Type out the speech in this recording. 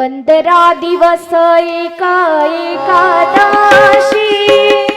पंधरा दिवस एका दाशी